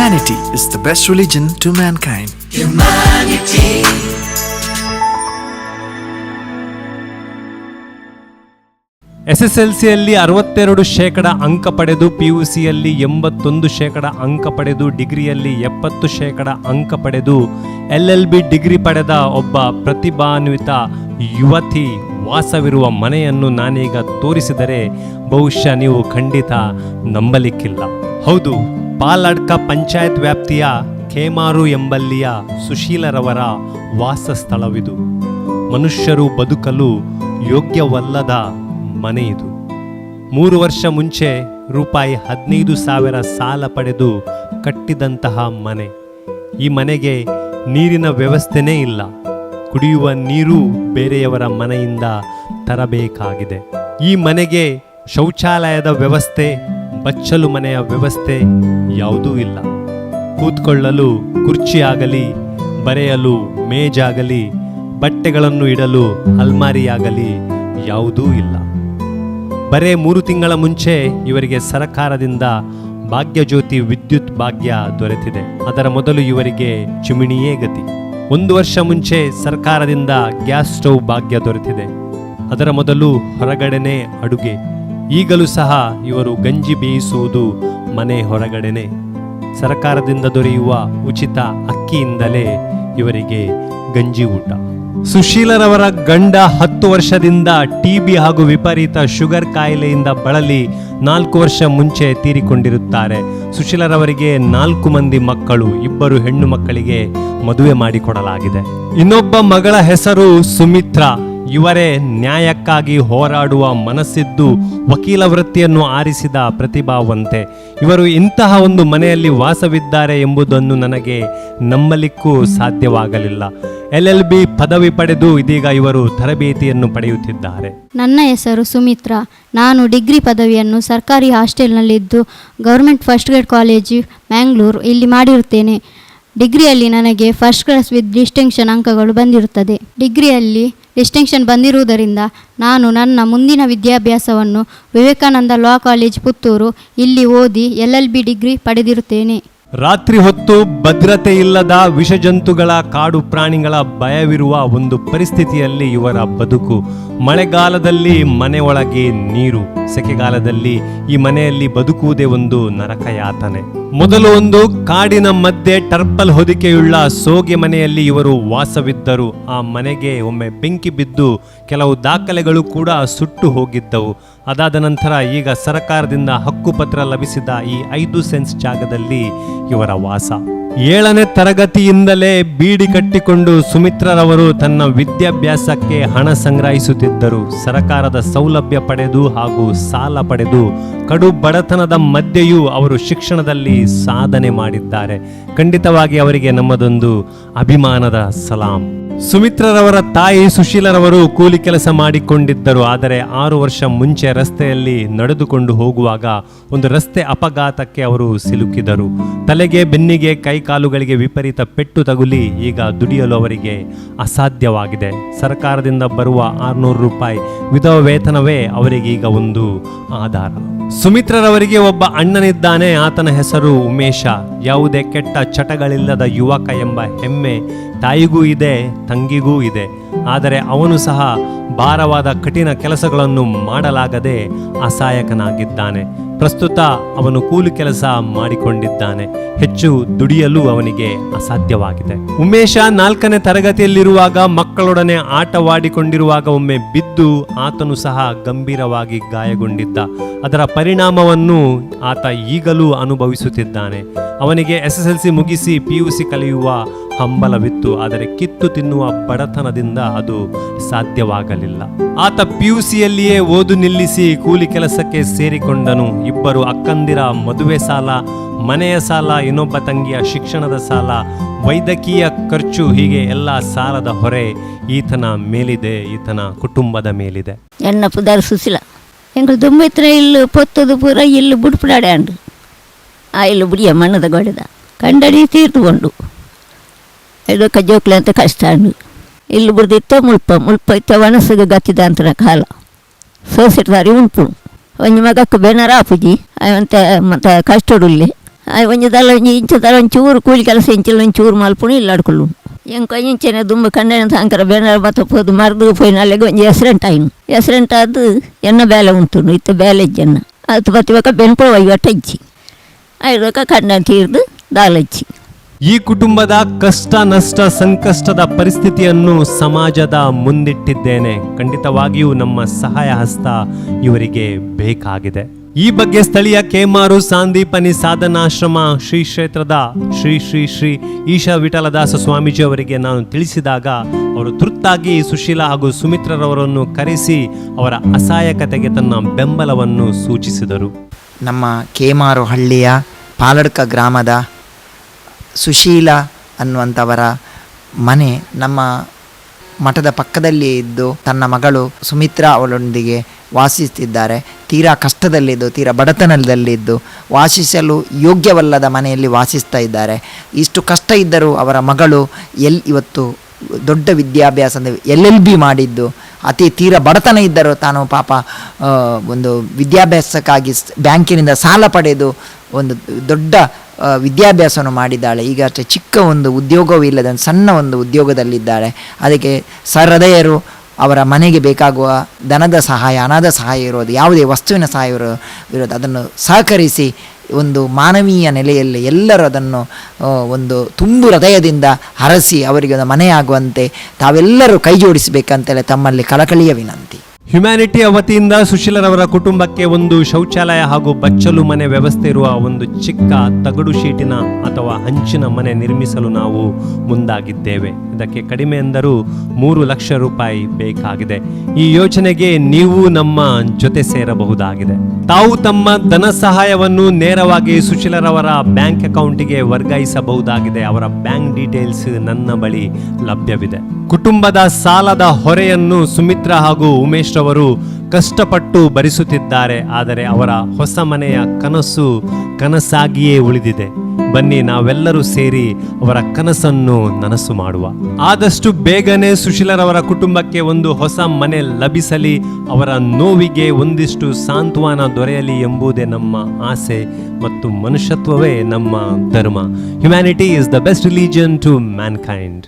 Humanity is the best religion to mankind. Humanity. ಎಸ್ಎಸ್ಎಲ್ಸಿಯಲ್ಲಿ ಎಲ್ ಸಿಯಲ್ಲಿ ಅರವತ್ತೆರಡು ಶೇಕಡ ಅಂಕ ಪಡೆದು ಪಿ ಯು ಸಿಯಲ್ಲಿ ಎಂಬತ್ತೊಂದು ಶೇಕಡ ಅಂಕ ಪಡೆದು ಡಿಗ್ರಿಯಲ್ಲಿ ಎಪ್ಪತ್ತು ಶೇಕಡ ಅಂಕ ಪಡೆದು ಎಲ್ ಎಲ್ ಬಿ ಡಿಗ್ರಿ ಪಡೆದ ಒಬ್ಬ ಪ್ರತಿಭಾನ್ವಿತ ಯುವತಿ ವಾಸವಿರುವ ಮನೆಯನ್ನು ನಾನೀಗ ತೋರಿಸಿದರೆ ಬಹುಶಃ ನೀವು ಖಂಡಿತ ನಂಬಲಿಕ್ಕಿಲ್ಲ ಹೌದು ಪಾಲಡ್ಕ ಪಂಚಾಯತ್ ವ್ಯಾಪ್ತಿಯ ಖೇಮಾರು ಎಂಬಲ್ಲಿಯ ಸುಶೀಲರವರ ವಾಸಸ್ಥಳವಿದು. ಮನುಷ್ಯರು ಬದುಕಲು ಯೋಗ್ಯವಲ್ಲದ ಮನೆ ಇದು ಮೂರು ವರ್ಷ ಮುಂಚೆ ರೂಪಾಯಿ ಹದಿನೈದು ಸಾವಿರ ಸಾಲ ಪಡೆದು ಕಟ್ಟಿದಂತಹ ಮನೆ. ಈ ಮನೆಗೆ ನೀರಿನ ವ್ಯವಸ್ಥೆನೇ ಇಲ್ಲ. ಕುಡಿಯುವ ನೀರು ಬೇರೆಯವರ ಮನೆಯಿಂದ ತರಬೇಕಾಗಿದೆ. ಈ ಮನೆಗೆ ಶೌಚಾಲಯದ ವ್ಯವಸ್ಥೆ, ಬಚ್ಚಲು ಮನೆಯ ವ್ಯವಸ್ಥೆ ಯಾವುದೂ ಇಲ್ಲ. ಕೂತ್ಕೊಳ್ಳಲು ಕುರ್ಚಿಯಾಗಲಿ ಬರೆಯಲು ಮೇಜಾಗಲಿ, ಬಟ್ಟೆಗಳನ್ನು ಇಡಲು ಅಲ್ಮಾರಿಯಾಗಲಿ ಯಾವುದೂ ಇಲ್ಲ. ಬರೇ ಮೂರು ತಿಂಗಳ ಮುಂಚೆ ಇವರಿಗೆ ಸರಕಾರದಿಂದ ಭಾಗ್ಯಜ್ಯೋತಿ ವಿದ್ಯುತ್ ಭಾಗ್ಯ ದೊರೆತಿದೆ. ಅದರ ಮೊದಲು ಇವರಿಗೆ ಚಿಮಿಣಿಯೇ ಗತಿ. ಒಂದು ವರ್ಷ ಮುಂಚೆ ಸರ್ಕಾರದಿಂದ ಗ್ಯಾಸ್ ಸ್ಟೌವ್ ಭಾಗ್ಯ ದೊರೆತಿದೆ. ಅದರ ಮೊದಲು ಹೊರಗಡೆನೇ ಅಡುಗೆ. ಈಗಲೂ ಸಹ ಇವರು ಗಂಜಿ ಬೇಯಿಸುವುದು ಮನೆ ಹೊರಗಡೆನೆ ಸರ್ಕಾರದಿಂದ ದೊರೆಯುವ ಉಚಿತ ಅಕ್ಕಿಯಿಂದಲೇ ಇವರಿಗೆ ಗಂಜಿ ಊಟ. ಸುಶೀಲರವರ ಗಂಡ ಹತ್ತು ವರ್ಷದಿಂದ ಟಿಬಿ ಹಾಗೂ ವಿಪರೀತ ಶುಗರ್ ಕಾಯಿಲೆಯಿಂದ ಬಳಲಿ ನಾಲ್ಕು ವರ್ಷ ಮುಂಚೆ ತೀರಿಕೊಂಡಿರುತ್ತಾರೆ. ಸುಶೀಲರವರಿಗೆ ನಾಲ್ಕು ಮಂದಿ ಮಕ್ಕಳು, ಇಬ್ಬರು ಹೆಣ್ಣು ಮಕ್ಕಳಿಗೆ ಮದುವೆ ಮಾಡಿಕೊಡಲಾಗಿದೆ. ಇನ್ನೊಬ್ಬ ಮಗಳ ಹೆಸರು ಸುಮಿತ್ರಾ. ಇವರೇ ನ್ಯಾಯಕ್ಕಾಗಿ ಹೋರಾಡುವ ಮನಸ್ಸಿದ್ದು ವಕೀಲ ವೃತ್ತಿಯನ್ನು ಆರಿಸಿದ ಪ್ರತಿಭಾವಂತೆ. ಇವರು ಇಂತಹ ಒಂದು ಮನೆಯಲ್ಲಿ ವಾಸವಿದ್ದಾರೆ ಎಂಬುದನ್ನು ನನಗೆ ನಂಬಲಿಕ್ಕೂ ಸಾಧ್ಯವಾಗಲಿಲ್ಲ. ಎಲ್ ಎಲ್ ಬಿ ಪದವಿ ಪಡೆದು ಇದೀಗ ಇವರು ತರಬೇತಿಯನ್ನು ಪಡೆಯುತ್ತಿದ್ದಾರೆ. ನನ್ನ ಹೆಸರು ಸುಮಿತ್ರಾ. ನಾನು ಡಿಗ್ರಿ ಪದವಿಯನ್ನು ಸರ್ಕಾರಿ ಹಾಸ್ಟೆಲ್ನಲ್ಲಿದ್ದು government first grade college Mangalore ಇಲ್ಲಿ ಮಾಡಿರುತ್ತೇನೆ. ಡಿಗ್ರಿಯಲ್ಲಿ ನನಗೆ ಫಸ್ಟ್ ಕ್ಲಾಸ್ ವಿತ್ ಡಿಸ್ಟಿಂಕ್ಷನ್ ಅಂಕಗಳು ಬಂದಿರುತ್ತದೆ. ಡಿಗ್ರಿಯಲ್ಲಿ ಡಿಸ್ಟಿಂಕ್ಷನ್ ಬಂದಿರುವುದರಿಂದ ನಾನು ನನ್ನ ಮುಂದಿನ ವಿದ್ಯಾಭ್ಯಾಸವನ್ನು ವಿವೇಕಾನಂದ ಲಾ ಕಾಲೇಜ್ ಪುತ್ತೂರು ಇಲ್ಲಿ ಓದಿ ಎಲ್ ಎಲ್ ಬಿ ಡಿಗ್ರಿ ಪಡೆದಿರುತ್ತೇನೆ. ರಾತ್ರಿ ಹೊತ್ತು ಭದ್ರತೆ ಇಲ್ಲದ ವಿಷಜಂತುಗಳ ಕಾಡು ಪ್ರಾಣಿಗಳ ಭಯವಿರುವ ಒಂದು ಪರಿಸ್ಥಿತಿಯಲ್ಲಿ ಇವರ ಬದುಕು. ಮಳೆಗಾಲದಲ್ಲಿ ಮನೆ ಒಳಗೆ ನೀರು, ಸೆಕೆಗಾಲದಲ್ಲಿ ಈ ಮನೆಯಲ್ಲಿ ಬದುಕುವುದೇ ಒಂದು ನರಕಯಾತನೆ. ಮೊದಲು ಒಂದು ಕಾಡಿನ ಮಧ್ಯೆ ಟರ್ಪಲ್ ಹೊದಿಕೆಯುಳ್ಳ ಸೋಗೆ ಮನೆಯಲ್ಲಿ ಇವರು ವಾಸವಿದ್ದರು. ಆ ಮನೆಗೆ ಒಮ್ಮೆ ಬೆಂಕಿ ಬಿದ್ದು ಕೆಲವು ದಾಖಲೆಗಳು ಕೂಡ ಸುಟ್ಟು ಹೋಗಿದ್ದವು. ಅದಾದ ನಂತರ ಈಗ ಸರ್ಕಾರದಿಂದ ಹಕ್ಕುಪತ್ರ ಲಭಿಸಿದ ಈ ಐದು ಸೆನ್ಸ್ ಜಾಗದಲ್ಲಿ ಇವರ ವಾಸ. ಏಳನೇ ತರಗತಿಯಿಂದಲೇ ಬೀಡಿ ಕಟ್ಟಿಕೊಂಡು ಸುಮಿತ್ರರವರು ತನ್ನ ವಿದ್ಯಾಭ್ಯಾಸಕ್ಕೆ ಹಣ ಸಂಗ್ರಹಿಸುತ್ತಿದ್ದರು. ಸರಕಾರದ ಸೌಲಭ್ಯ ಪಡೆದು ಹಾಗೂ ಸಾಲ ಪಡೆದು ಕಡು ಬಡತನದ ಮಧ್ಯೆಯೂ ಅವರು ಶಿಕ್ಷಣದಲ್ಲಿ ಸಾಧನೆ ಮಾಡಿದ್ದಾರೆ. ಖಂಡಿತವಾಗಿ ಅವರಿಗೆ ನಮ್ಮದೊಂದು ಅಭಿಮಾನದ ಸಲಾಂ. ಸುಮಿತ್ರರವರ ತಾಯಿ ಸುಶೀಲರವರು ಕೂಲಿ ಕೆಲಸ ಮಾಡಿಕೊಂಡಿದ್ದರು. ಆದರೆ ಆರು ವರ್ಷ ಮುಂಚೆ ರಸ್ತೆಯಲ್ಲಿ ನಡೆದುಕೊಂಡು ಹೋಗುವಾಗ ಒಂದು ರಸ್ತೆ ಅಪಘಾತಕ್ಕೆ ಅವರು ಸಿಲುಕಿದರು. ತಲೆಗೆ, ಬೆನ್ನಿಗೆ ಕೈಕಾಲುಗಳಿಗೆ ವಿಪರೀತ ಪೆಟ್ಟು ತಗುಲಿ ಈಗ ದುಡಿಯಲು ಅವರಿಗೆ ಅಸಾಧ್ಯವಾಗಿದೆ. ಸರ್ಕಾರದಿಂದ ಬರುವ ಆರುನೂರು ರೂಪಾಯಿ ವಿಧವ ವೇತನವೇ ಅವರಿಗೀಗ ಒಂದು ಆಧಾರ. ಸುಮಿತ್ರರವರಿಗೆ ಒಬ್ಬ ಅಣ್ಣನಿದ್ದಾನೆ. ಆತನ ಹೆಸರು ಉಮೇಶ. ಯಾವುದೇ ಕೆಟ್ಟ ಚಟಗಳಿಲ್ಲದ ಯುವಕ ಎಂಬ ಹೆಮ್ಮೆ ತಾಯಿಗೂ ಇದೆ, ತಂಗಿಗೂ ಇದೆ. ಆದರೆ ಅವನು ಸಹ ಭಾರವಾದ ಕಠಿಣ ಕೆಲಸಗಳನ್ನು ಮಾಡಲಾಗದೆ ಅಸಹಾಯಕನಾಗಿದ್ದಾನೆ. ಪ್ರಸ್ತುತ ಅವನು ಕೂಲಿ ಕೆಲಸ ಮಾಡಿಕೊಂಡಿದ್ದಾನೆ. ಹೆಚ್ಚು ದುಡಿಯಲು ಅವನಿಗೆ ಅಸಾಧ್ಯವಾಗಿದೆ. ಉಮೇಶ ನಾಲ್ಕನೇ ತರಗತಿಯಲ್ಲಿರುವಾಗ ಮಕ್ಕಳೊಡನೆ ಆಟವಾಡಿಕೊಂಡಿರುವಾಗ ಒಮ್ಮೆ ಬಿದ್ದು ಆತನು ಸಹ ಗಂಭೀರವಾಗಿ ಗಾಯಗೊಂಡಿದ್ದ. ಅದರ ಪರಿಣಾಮವನ್ನು ಆತ ಈಗಲೂ ಅನುಭವಿಸುತ್ತಿದ್ದಾನೆ. ಅವನಿಗೆ ಎಸ್ ಎಸ್ ಎಲ್ ಸಿ ಮುಗಿಸಿ ಪಿ ಯು ಸಿ ಕಲಿಯುವ ಹಂಬಲವಿತ್ತು, ಆದರೆ ಕಿತ್ತು ತಿನ್ನುವ ಬಡತನದಿಂದ ಅದು ಸಾಧ್ಯವಾಗಲಿಲ್ಲ. ಆತ ಪಿಯುಸಿಯಲ್ಲಿಯೇ ಓದು ನಿಲ್ಲಿಸಿ ಕೂಲಿ ಕೆಲಸಕ್ಕೆ ಸೇರಿಕೊಂಡನು. ಇಬ್ಬರು ಅಕ್ಕಂದಿರ ಮದುವೆ ಸಾಲ, ಮನೆಯ ಸಾಲ, ಇನ್ನೊಬ್ಬ ತಂಗಿಯ ಶಿಕ್ಷಣದ ಸಾಲ, ವೈದ್ಯಕೀಯ ಖರ್ಚು, ಹೀಗೆ ಎಲ್ಲ ಸಾಲದ ಹೊರೆ ಈತನ ಮೇಲಿದೆ, ಈತನ ಕುಟುಂಬದ ಮೇಲಿದೆ. ಎನ್ನ ಪುದಾರ ಸುಸಿಲ ಎಂಗಳು ದುಂಬಿತ್ರ ಇಲ್ಲು, ಪೊತ್ತದು ಪೂರ ಇಲ್ಲು ಬುಡ್ಪುಡಾಡೆ ಆ ಇಲ್ಲು ಬುಡಿಯ ಮಣ್ಣದ ಗೊಡೆದ. ಕಂಡಡಿ ತೀರ್ದುಕೊಂಡು ಇದಕ್ಕ ಜೋಕ್ಲೆ ಅಂತ ಕಷ್ಟ ಅಂಡು ಇಲ್ಲಿ ಬುಡ್ದಿತ್ತ ಮುಲ್ಪ ಮುಲ್ಪ ಇತ್ತ ವನಸ್ಸಿಗೆ ಗತ್ತಿದ ಅಂತರ ಕಾಲ ಸೋಸಿಡ್ದಾರಿ ಉಂಪು ಒಂಜಿ ಮಗಕ್ಕೆ ಬೆನರ ಆಪುಜಿ ಅವಂತ ಮತ್ತೆ ಕಷ್ಟಡುಲ್ಲಿ ಒಂಜಿ ದಲ ಒಂಜಿ ಇಂಚದಲ ಒಂಚೂರು ಕೂಲಿ ಕೆಲಸ ಇಂಚಿಲ್ಲ ಒಂಚೂರು ಮಲ್ಪುಣಿ ಇಲ್ಲಾಡ್ಕೊಳ್ಳು ಎಂಕ ಇಂಚನೆ ದುಂಬ ಕಣ್ಣೆನ ತಾಂಕರ ಬೇನಾರ ಬತ್ತ ಪೋದು ಮರ್ದು ಪೋಯಿ ನಾಳೆಗೆ ಒಂಜಿ ಹೆಸರೆಂಟ್ ಆಯ್ನು ಹೆಸರೆಂಟ್ ಅದು ಎನ್ನ ಬೇಲೆ ಉಂಟು ಇತ್ತ ಬೇಲೆ ಇಜ್ಜನ್ನ ಅದು ಬತ್ತಿವಾಗ ಬೆನ್ಪುಳ ಒಯ್ವಟ್ಟ ಇಜ್ಜಿ ಐದಕ್ಕ ಕಣ್ಣ ತೀರ್ದು ದಾಲಚ್ಚಿ ಈ ಕುಟುಂಬದ ಕಷ್ಟ, ನಷ್ಟ, ಸಂಕಷ್ಟದ ಪರಿಸ್ಥಿತಿಯನ್ನು ಸಮಾಜದ ಮುಂದಿಟ್ಟಿದ್ದೇನೆ. ಖಂಡಿತವಾಗಿಯೂ ನಮ್ಮ ಸಹಾಯ ಹಸ್ತ ಇವರಿಗೆ ಬೇಕಾಗಿದೆ. ಈ ಬಗ್ಗೆ ಸ್ಥಳೀಯ ಕೇಮಾರು ಸಾಂದೀಪನಿ ಸಾಧನಾಶ್ರಮ ಶ್ರೀ ಕ್ಷೇತ್ರದ ಶ್ರೀ ಶ್ರೀ ಶ್ರೀ ಈಶಾ ವಿಠಲದಾಸ ಸ್ವಾಮೀಜಿ ಅವರಿಗೆ ನಾನು ತಿಳಿಸಿದಾಗ ಅವರು ತುರ್ತಾಗಿ ಸುಶೀಲಾ ಹಾಗೂ ಸುಮಿತ್ರರವರನ್ನು ಕರೆಸಿ ಅವರ ಅಸಹಾಯಕತೆಗೆ ತನ್ನ ಬೆಂಬಲವನ್ನು ಸೂಚಿಸಿದರು. ನಮ್ಮ ಕೇಮಾರು ಹಳ್ಳಿಯ ಪಾಲಡ್ಕ ಗ್ರಾಮದ ಸುಶೀಲ ಅನ್ನುವಂಥವರ ಮನೆ ನಮ್ಮ ಮಠದ ಪಕ್ಕದಲ್ಲಿಯೇ ಇದ್ದು ತನ್ನ ಮಗಳು ಸುಮಿತ್ರಾ ಅವಳೊಂದಿಗೆ ವಾಸಿಸುತ್ತಿದ್ದಾರೆ. ತೀರಾ ಕಷ್ಟದಲ್ಲಿದ್ದು ತೀರಾ ಬಡತನದಲ್ಲಿದ್ದು ವಾಸಿಸಲು ಯೋಗ್ಯವಲ್ಲದ ಮನೆಯಲ್ಲಿ ವಾಸಿಸ್ತಾ ಇದ್ದಾರೆ. ಇಷ್ಟು ಕಷ್ಟ ಇದ್ದರೂ ಅವರ ಮಗಳು ಎಲ್ ಇವತ್ತು ದೊಡ್ಡ ವಿದ್ಯಾಭ್ಯಾಸ ಎಲ್ ಎಲ್ ಬಿ ಮಾಡಿದ್ದು. ಅತಿ ತೀರ ಬಡತನ ಇದ್ದರೂ ತಾನು ಪಾಪ ಒಂದು ವಿದ್ಯಾಭ್ಯಾಸಕ್ಕಾಗಿ ಬ್ಯಾಂಕಿನಿಂದ ಸಾಲ ಪಡೆದು ಒಂದು ದೊಡ್ಡ ವಿದ್ಯಾಭ್ಯಾಸವನ್ನು ಮಾಡಿದ್ದಾಳೆ. ಈಗ ಅಷ್ಟೇ ಚಿಕ್ಕ ಒಂದು ಉದ್ಯೋಗವೂ ಇಲ್ಲದ ಸಣ್ಣ ಒಂದು ಉದ್ಯೋಗದಲ್ಲಿದ್ದಾಳೆ. ಅದಕ್ಕೆ ಸಹೃದಯರು ಅವರ ಮನೆಗೆ ಬೇಕಾಗುವ ಧನದ ಸಹಾಯ ಹಣದ ಸಹಾಯ ಇರೋದು, ಯಾವುದೇ ವಸ್ತುವಿನ ಸಹಾಯ ಇರೋ, ಇರೋದು, ಅದನ್ನು ಸಹಕರಿಸಿ ಒಂದು ಮಾನವೀಯ ನೆಲೆಯಲ್ಲಿ ಎಲ್ಲರೂ ಅದನ್ನು ಒಂದು ತುಂಬು ಹೃದಯದಿಂದ ಹರಸಿ ಅವರಿಗೆ ಒಂದು ಮನೆಯಾಗುವಂತೆ ತಾವೆಲ್ಲರೂ ಕೈ ಜೋಡಿಸಬೇಕಂತೇಳಿ ತಮ್ಮಲ್ಲಿ ಕಳಕಳಿಯ ವಿನಂತಿ. ಹ್ಯುಮ್ಯಾನಿಟಿಯ ವತಿಯಿಂದ ಸುಶೀಲರವರ ಕುಟುಂಬಕ್ಕೆ ಒಂದು ಶೌಚಾಲಯ ಹಾಗೂ ಬಚ್ಚಲು ಮನೆ ವ್ಯವಸ್ಥೆ ಇರುವ ಒಂದು ಚಿಕ್ಕ ತಗಡು ಶೀಟಿನ ಅಥವಾ ಹಂಚಿನ ಮನೆ ನಿರ್ಮಿಸಲು ನಾವು ಮುಂದಾಗಿದ್ದೇವೆ. ಇದಕ್ಕೆ ಕಡಿಮೆ ಎಂದರೂ ಮೂರು ಲಕ್ಷ ರೂಪಾಯಿ ಬೇಕಾಗಿದೆ. ಈ ಯೋಜನೆಗೆ ನೀವು ನಮ್ಮ ಜೊತೆ ಸೇರಬಹುದಾಗಿದೆ. ತಾವು ತಮ್ಮ ಧನ ಸಹಾಯವನ್ನು ನೇರವಾಗಿ ಸುಶೀಲರವರ ಬ್ಯಾಂಕ್ ಅಕೌಂಟಿಗೆ ವರ್ಗಾಯಿಸಬಹುದಾಗಿದೆ. ಅವರ ಬ್ಯಾಂಕ್ ಡೀಟೇಲ್ಸ್ ನನ್ನ ಬಳಿ ಲಭ್ಯವಿದೆ. ಕುಟುಂಬದ ಸಾಲದ ಹೊರೆಯನ್ನು ಸುಮಿತ್ರಾ ಹಾಗೂ ಉಮೇಶ್ ರವರು ಕಷ್ಟಪಟ್ಟು ಭರಿಸುತ್ತಿದ್ದಾರೆ ಆದರೆ ಅವರ ಹೊಸ ಮನೆಯ ಕನಸು ಕನಸಾಗಿಯೇ ಉಳಿದಿದೆ. ಬನ್ನಿ ನಾವೆಲ್ಲರೂ ಸೇರಿ ಅವರ ಕನಸನ್ನು ನನಸು ಮಾಡುವ. ಆದಷ್ಟು ಬೇಗನೆ ಸುಶೀಲರವರ ಕುಟುಂಬಕ್ಕೆ ಒಂದು ಹೊಸ ಮನೆ ಲಭಿಸಲಿ, ಅವರ ನೋವಿಗೆ ಒಂದಿಷ್ಟು ಸಾಂತ್ವನ ದೊರೆಯಲಿ ಎಂಬುದೇ ನಮ್ಮ ಆಸೆ ಮತ್ತು ಮನುಷ್ಯತ್ವವೇ ನಮ್ಮ ಧರ್ಮ. Humanity is the best religion to mankind